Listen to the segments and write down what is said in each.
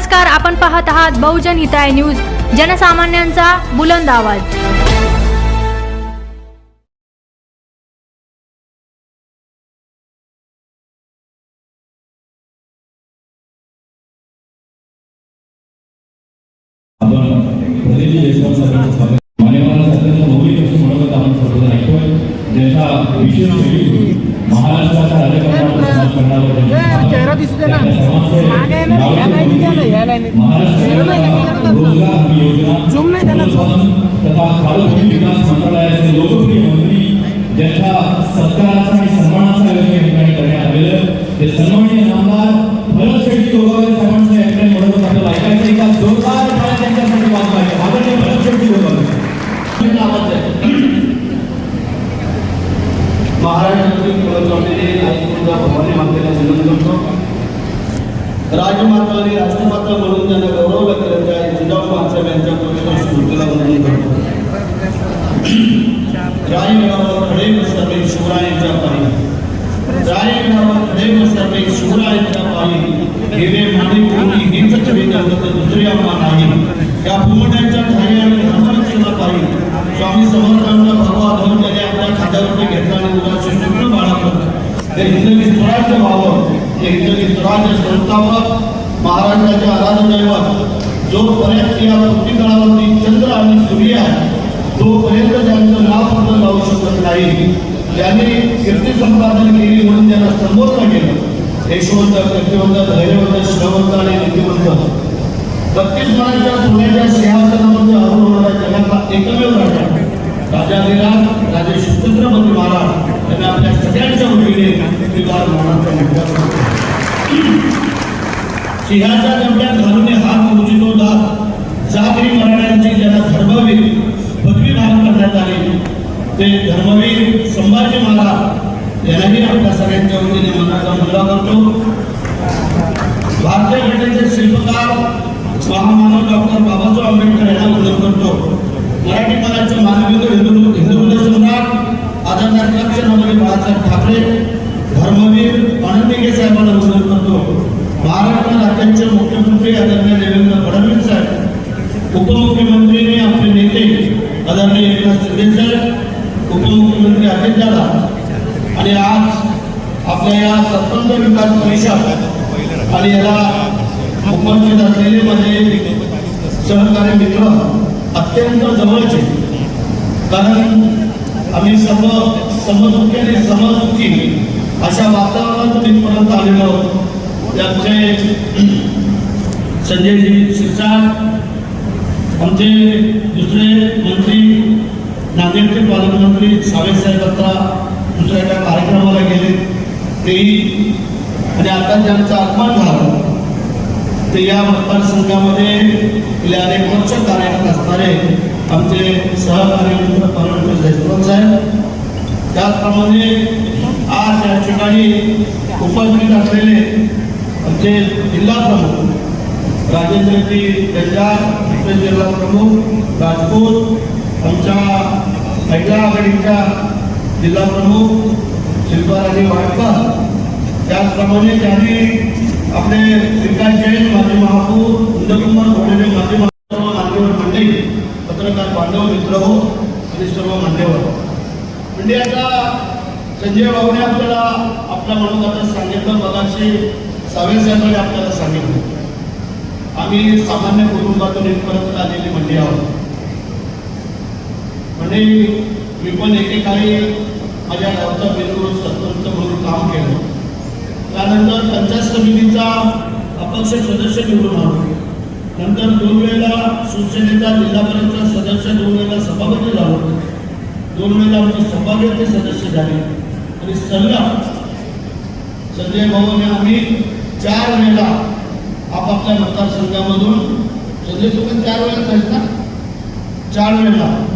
नमस्कार आपण पाहत आहात बहुजन हिताय न्यूज जनसामान्यांचा बुलंद आवाज. आपण महाराष्ट्र रोजगार हमी योजना तथा विकास मंत्रालयाचे लोकप्रिय मंत्री ज्यांच्या सत्काराचा आणि सन्मानाचा आयोजन ठिकाणी करण्यात आलेलं ते सन्माननीय नामदार भरत शेट्टी गोगावले साहेबांचं या ठिकाणी मनोगत आपल्याला ऐकायचं आहे जोरदार आदरणीय भरत शेट्टी गोगावले महाराष्ट्रातील कुलस्वामीने भवानी मातेला करतो. राजमाता आणि राष्ट्रमाता म्हणून त्यांना गौरवलं केलं त्या जिजाऊ माणसाहेब यांच्या पवित्र स्मृतीला वंदन करतो. खडे शिवरायांच्या पायी. खडे शिवरायांच्या पायी. हिरे माने कोणी दुसरी आम्हा नाही या भूमंडळाच्या ठाई आणि पायी. स्वामी भगवा धरून त्याने आपल्या खात्यावरती घेतला आणि उद्या शिवकृष्ण बाळगलं ते हिंदवी स्वराज्य व्हावं ते हिंदवी स्वराज्य संस्थावं महाराष्ट्राचे आराध्य दैवत जोपर्यंत या पृथ्वी चंद्र आणि सूर्य आहे तोपर्यंत त्यांचं नाव फक्त जाऊ शकत नाही. त्यांनी कीर्ती संपादन केली म्हणून त्यांना संबोधन केलं. यशवंत कीर्तिवंत धैर्यवंत श्रवंत आणि नीतिवंत बत्तीस मनाच्या सोन्याच्या सिंहासनामध्ये आरूढ होणारा जगातला एकमेव राजा. राजाधिराज राजे शिवचंद्रपती महाराज यांना आपल्या सगळ्यांच्या वतीने विवाह मानाचा मुद्दा सिंहाच्या जमड्यात घालून हात मोजितो दात जागरी मराठ्यांची ज्यांना धर्मवीर पदवी धारण करण्यात आली ते धर्मवीर संभाजी महाराज यांनाही आपल्या सगळ्यांच्या वतीने मनाचा मुद्दा करतो. भारतीय घटनेचे शिल्पकार महामानव डॉक्टर बाबासाहेब आंबेडकर यांना वंदन करतो. मराठी मनाचे मानव बाळासाहेब ठाकरे धर्मवीर आनंदीगे साहेबांना वंदन करतो. महाराष्ट्र राज्याचे मुख्यमंत्री आदरणीय देवेंद्र फडणवीस साहेब उपमुख्यमंत्री आपले नेते आदरणीय एकनाथ शिंदे साहेब उपमुख्यमंत्री अजितदादा आणि आज आपल्या या स्वतंत्र विकास परिषद आणि याला उपस्थित असलेले माझे सहकारी मित्र अत्यंत जवळचे. कारण आम्ही सर्व समदुखी आणि अशा वातावरणात इथपर्यंत आलेलो आमचे संजयजी शिरसाट आमचे दुसरे मंत्री नांदेडचे पालकमंत्री साहेब आता दुसऱ्या एका कार्यक्रमाला गेले तेही आणि आता ज्यांचं आगमन झालं ते या मतदारसंघामध्ये गेल्या अनेक वर्ष कार्यरत असणारे आमचे सहकारी मित्र परमेश्वर जयस्वाल साहेब त्याचप्रमाणे आज या ठिकाणी उपस्थित असलेले आमचे जिल्हा प्रमुख राजेंद्रजी गंजार दुसरे जिल्हा प्रमुख राजपूत आमच्या महिला आघाडीच्या जिल्हा प्रमुख शिल्पाराणी वाडकर. त्याचप्रमाणे त्यांनी आपले विकास जैन माजी महापौर नंदकुमार घोडेले माजी महापौर मान्यवर मंडळी पत्रकार बांधव मित्र हो आणि सर्व मान्यवर. म्हणजे आता संजय भाऊने आपल्याला आपल्या म्हणून आता सांगितलं मगाशी सावे साहेबांनी आपल्याला सांगितलं. आम्ही सामान्य कुटुंबातून इथपर्यंत आलेली मंडळी आहोत. म्हणजे मी पण एकेकाळी माझ्या गावचा बिंदू सरपंच म्हणून काम केलं. त्यानंतर पंचायत समितीचा अपक्ष सदस्य निवडून आलो. नंतर दोन वेळेला शिवसेनेचा जिल्हा परिषद सदस्य दोन वेळेला सभापती झालो. दोन वेळेला आमचे सभागृहाचे सदस्य झाले. आणि सल्ला संजय भाऊने आम्ही चार वेळेला आपापल्या मतदारसंघामधून संजय तुम्ही चार वेळेला आहेत ना? चार वेळेला.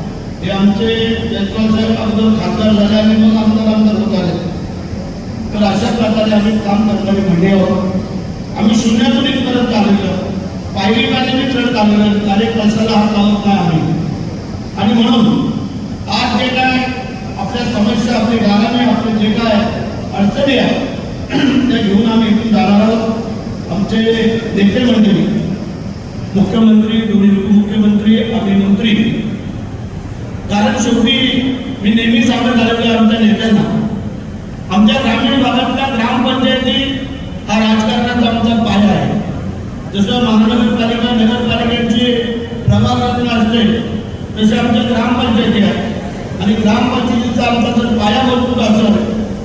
हे आमचे जयस्वाल साहेब अगोदर खासदार झाले आणि मग आमदार आमदार होत आले. तर अशा प्रकारे आम्ही काम करणारे म्हणजे आहोत आम्ही शून्यातून करत आलेलो. पायरी पाण्याने करत आलेलो डायरेक्ट रस्त्याला हात लावत नाही आम्ही. आणि म्हणून आज जे काय आपल्या समस्या आपली गाराने आपले जे काय अडचणी आहेत त्या घेऊन आम्ही इथून जाणार आहोत. आमचे नेते मंडळी मुख्यमंत्री दोन्ही उपमुख्यमंत्री आणि मंत्री कारण शेवटी मी नेहमी सांगत आलेलो आहे आमच्या नेत्यांना आमच्या ग्रामीण भागातल्या ग्रामपंचायती हा राजकारणाचा आमचा पाया आहे जसं महानगरपालिका नगरपालिकेची प्रभाग रचना असते तसे आमच्या ग्रामपंचायती आहेत आणि ग्रामपंचायतीचा आमचा जर पाया मजबूत असेल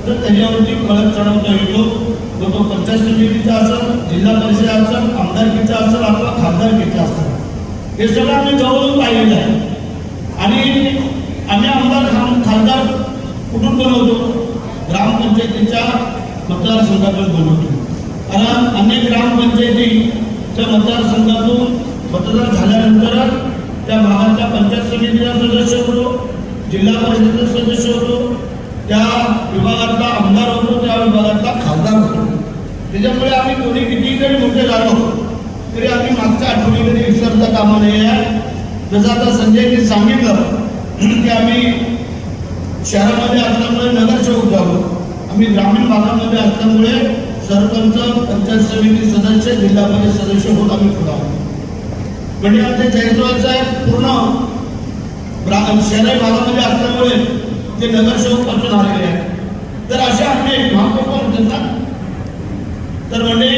तर त्याच्यावरती कळत चढवता येतो. तो तो पंचायत समितीचा असेल जिल्हा परिषद असेल आमदारकीचा असेल आपला खासदारकीचा असेल. हे सगळं आम्ही जवळून पाहिलेलं आहे. आणि आम्ही आमदार खासदार कुठून बनवतो ग्रामपंचायतीच्या मतदारसंघातून बनवतो कारण अनेक ग्रामपंचायतीच्या मतदारसंघातून मतदार झाल्यानंतर त्या भागातल्या पंचायत समितीचा सदस्य होतो. जिल्हा परिषदेचा सदस्य होतो त्या विभागातला आमदार होतो त्या विभागातला खासदार होतो. त्याच्यामुळे आम्ही कोणी किती जरी मोठे झालो तरी आम्ही मागच्या आठवडीमध्ये विसरता कामा नये. जसं आता संजयने सांगितलं की आम्ही शहरामध्ये असल्यामुळे नगरसेवक झालो. आम्ही ग्रामीण भागामध्ये असल्यामुळे सरपंच पंचायत समिती सदस्य जिल्हा परिषद सदस्य होत आम्ही पुढे आहोत म्हणजे आमच्या जयस्वाल साहेब पूर्ण ग्रा- शहरी भागामध्ये असल्यामुळे ते नगरसेवकपासून आलेले आहेत. तर अशा अनेक महत्त्वपूर्ण जनता तर म्हणजे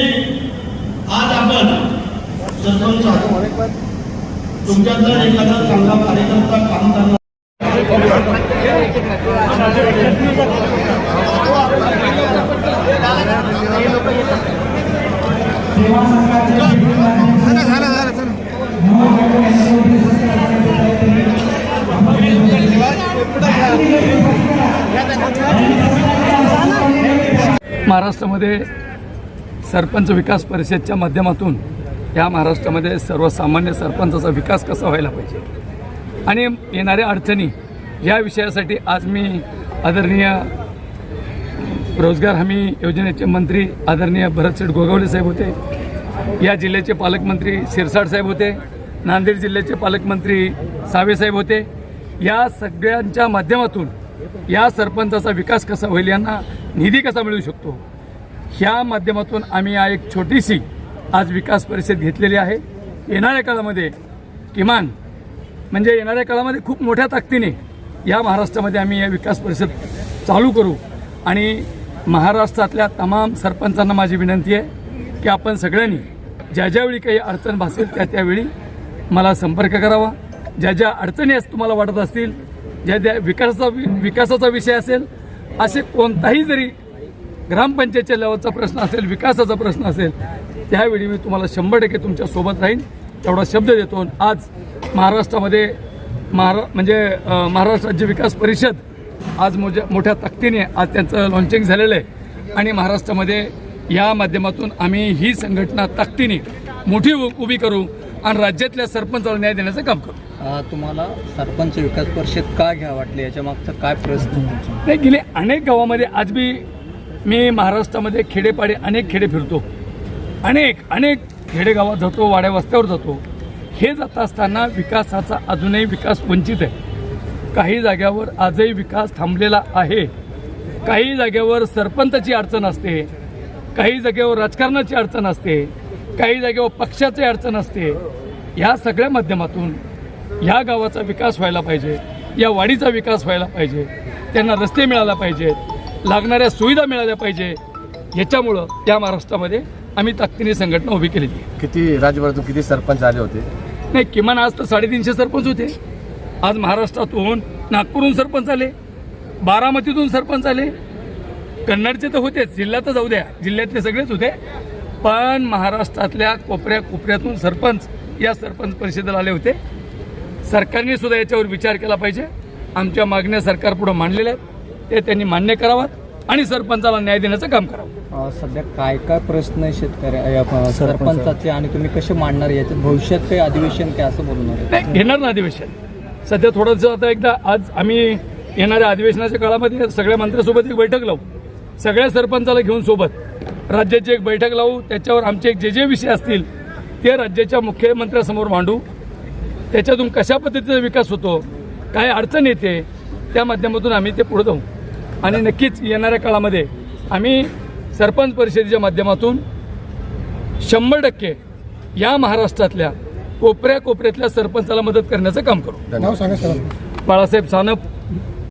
आज आपण सरपंच जर एखादा चांगला कार्यकर्ता काम करणार महाराष्ट्रामध्ये सरपंच विकास परिषदच्या माध्यमातून या महाराष्ट्रामध्ये सर्वसामान्य सरपंचाचा विकास कसा व्हायला पाहिजे? आणि येणाऱ्या अडचणी या विषयासाठी आज मी आदरणीय रोजगार हमी योजनेचे मंत्री आदरणीय भरतसेठ गोगावले साहेब होते या जिल्ह्याचे पालकमंत्री शिरसाट साहेब होते नांदेड जिल्ह्याचे पालकमंत्री सावे साहेब होते. या सगळ्यांच्या माध्यमातून या सरपंचाचा विकास कसा होईल यांना निधी कसा मिळू शकतो? ह्या माध्यमातून आम्ही या एक छोटीशी आज विकास परिषद घेतलेली आहे. येणाऱ्या काळामध्ये किमान म्हणजे येणाऱ्या काळामध्ये खूप मोठ्या ताकदीने या महाराष्ट्रामध्ये आम्ही या विकास परिषद चालू करू. आणि महाराष्ट्रातल्या तमाम सरपंचांना माझी विनंती आहे की आपण सगळ्यांनी ज्या ज्यावेळी काही अडचण भासेल त्या त्यावेळी मला संपर्क करावा. ज्या ज्या अडचणी अस तुम्हाला वाटत असतील ज्या ज्या विकासाचा वि- विकासाचा विषय असेल असे कोणताही जरी ग्रामपंचायतच्या लेवलचा प्रश्न असेल विकासाचा प्रश्न असेल त्यावेळी मी तुम्हाला शंभर टक्के तुमच्यासोबत राहीन. तेवढा शब्द देतो. आज महाराष्ट्रामध्ये महारा म्हणजे महाराष्ट्र राज्य विकास परिषद आज मोठ्या मोठ्या ताकदीने आज त्यांचं लॉन्चिंग झालेलं आहे. आणि महाराष्ट्रामध्ये या माध्यमातून आम्ही ही संघटना ताकदीने मोठी उ- उभी करू. आणि राज्यातल्या सरपंचाला न्याय देण्याचं काम करू अ, तुम्हाला सरपंच विकास परिषद का घ्या वाटले? याच्या मागचा काय प्रश्न? नाही गेले अनेक गावामध्ये आज बी मी महाराष्ट्रामध्ये खेडेपाडे अनेक खेडे फिरतो. अनेक अनेक खेडेगावात जातो वाड्या वस्त्यावर जातो. हे जात असताना विकासाचा अजूनही विकास वंचित आहे. काही जाग्यावर आजही विकास थांबलेला आहे. काही जागेवर सरपंचाची अडचण असते. काही जागेवर राजकारणाची अडचण असते. काही जागेवर पक्षाची अडचण असते. ह्या सगळ्या माध्यमातून ह्या गावाचा विकास व्हायला पाहिजे या वाडीचा विकास व्हायला पाहिजे त्यांना रस्ते मिळायला पाहिजेत लागणाऱ्या सुविधा मिळाल्या पाहिजे ह्याच्यामुळं या महाराष्ट्रामध्ये आम्ही ताकदीने संघटना उभी केलेली आहे. किती राज्यभरातून किती सरपंच आले होते? नाही किमान आज तर साडेतीनशे सरपंच होते. आज महाराष्ट्रातून नागपूरहून सरपंच आले बारामतीतून सरपंच आले. कन्नडचे तर होतेच जिल्ह्यात तर जाऊ द्या जिल्ह्यातले सगळेच होते. पण महाराष्ट्रातल्या कोपऱ्या कोपऱ्यातून सरपंच या सरपंच परिषदेला आले होते. सरकारने सुद्धा याच्यावर विचार केला पाहिजे. आमच्या मागण्या सरकार पुढे मांडलेल्या आहेत. ते त्यांनी मान्य करावात आणि सरपंचाला न्याय देण्याचं काम करावं. सध्या काय काय प्रश्न आहे शेतकऱ्या सरपंचाचे आणि तुम्ही कसे मांडणार याच्यात भविष्यात काही अधिवेशन काय असं बोलणार आहे नाही घेणार ना अधिवेशन. सध्या थोडंसं आता एकदा आज आम्ही येणाऱ्या अधिवेशनाच्या काळामध्ये सगळ्या मंत्र्यासोबत एक बैठक लावू. सगळ्या सरपंचाला घेऊन सोबत. राज्याची एक बैठक लावू त्याच्यावर आमचे एक जे जे विषय असतील ते राज्याच्या मुख्यमंत्र्यासमोर मांडू. त्याच्यातून कशा पद्धतीचा विकास होतो काय अडचण येते त्या माध्यमातून आम्ही ते पुढे जाऊ. आणि नक्कीच येणाऱ्या काळामध्ये आम्ही सरपंच परिषदेच्या माध्यमातून शंभर टक्के या महाराष्ट्रातल्या कोपऱ्या कोपऱ्यातल्या सरपंचाला मदत करण्याचं काम करू. बाळासाहेब सानप